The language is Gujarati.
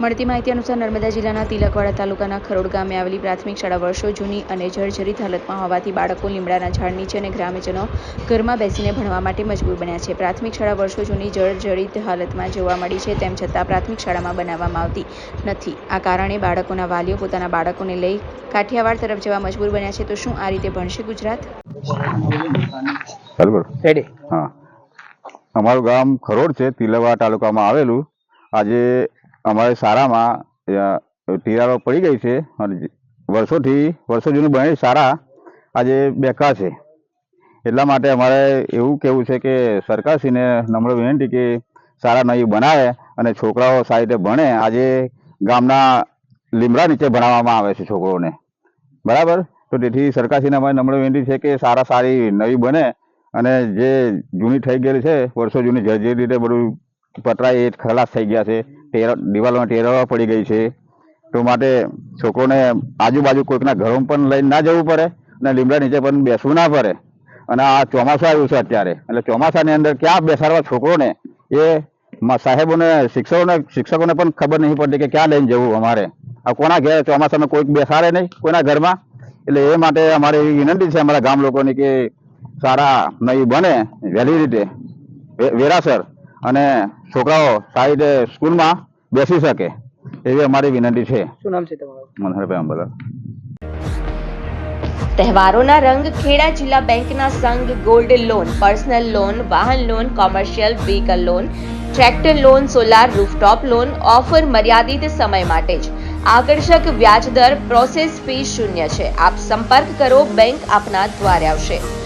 મળતી માહિતી અનુસાર નર્મદા જિલ્લાના તિલકવાડા તાલુકાના ખરોડ ગામે આવેલી પ્રાથમિક શાળા વર્ષો જૂની અને જર્જરિત હાલતમાં હોવાથી બાળકો લીમડાના ઝાડ નીચે અને ગ્રામ્યજનો ઘરમાં બેસીને ભણવા માટે મજબૂર બન્યા છે. પ્રાથમિક શાળા વર્ષો જૂની જર્જરિત હાલતમાં જોવા મળી છે તેમ છતાં પ્રાથમિક શાળામાં બનાવવામાં આવતી નથી. આ કારણે બાળકોના વાલીઓ પોતાના બાળકોને લઈ કાઠિયાવાડ તરફ જવા મજબૂર બન્યા છે. તો શું આ રીતે ભણશે ગુજરાત? રેડી. હા. અમારું ગામ ખરોડ છે તિલવા તાલુકામાં આવેલું. આજે અમારી શાળામાં તિરાડો પડી ગઈ છે. અને વર્ષોથી, વર્ષો જૂની બનેલી શાળા આજે બેકાર છે. એટલા માટે અમારે એવું કહેવું છે કે સરકારશ્રીને નમ્ર વિનંતી કે શાળા નવી બનાવે અને છોકરાઓ સારી રીતે ભણે. આજે ગામના લીમડા નીચે ભણાવવામાં આવે છે છોકરોને. બરાબર? તો તેથી સરકારશ્રીને અમારી નમ્ર વિનંતી છે કે સારા સારી નવી બને અને જે જૂની થઈ ગયેલી છે, વર્ષો જૂની જે રીતે બધું પતરાય એ ખલાસ થઈ ગયા છે. ટેર ટેરવા પડી ગઈ છે. તો માટે છોકરોને આજુબાજુ કોઈકના ઘરોમાં પણ લઈને ના જવું પડે અને લીમડા નીચે પણ બેસવું ના પડે. અને આ ચોમાસું આવ્યું છે અત્યારે. એટલે ચોમાસાની અંદર ક્યાં બેસાડવા છોકરોને? એ સાહેબોને, શિક્ષકોને શિક્ષકોને પણ ખબર નહીં પડતી કે ક્યાં લઈને જવું અમારે. આ કોના ઘેર ચોમાસામાં કોઈક બેસાડે નહીં? કોઈના ઘરમાં? એટલે એ માટે અમારે એવી વિનંતી છે અમારા ગામ લોકોની કે સારા નહીં બને વહેલી રીતે. વેરાસર અને છોકરાઓ સારી રીતે સ્કૂલમાં બેસી શકે એવી અમારી વિનંતી છે. શું નામ છે તમારું? મનહરભાઈ અંબલા તહેવારોના રંગ ખેડા જિલ્લા બેંકના સંઘ ગોલ્ડ લોન પર્સનલ લોન વાહન loan commercial vehicle loan tractor loan solar rooftop loan offer મર્યાદિત સમય માટે જ. આકર્ષક વ્યાજ દર પ્રોસેસ ફી શૂન્ય છે. આપ સંપર્ક કરો બેંક આપના દ્વારે આવશે.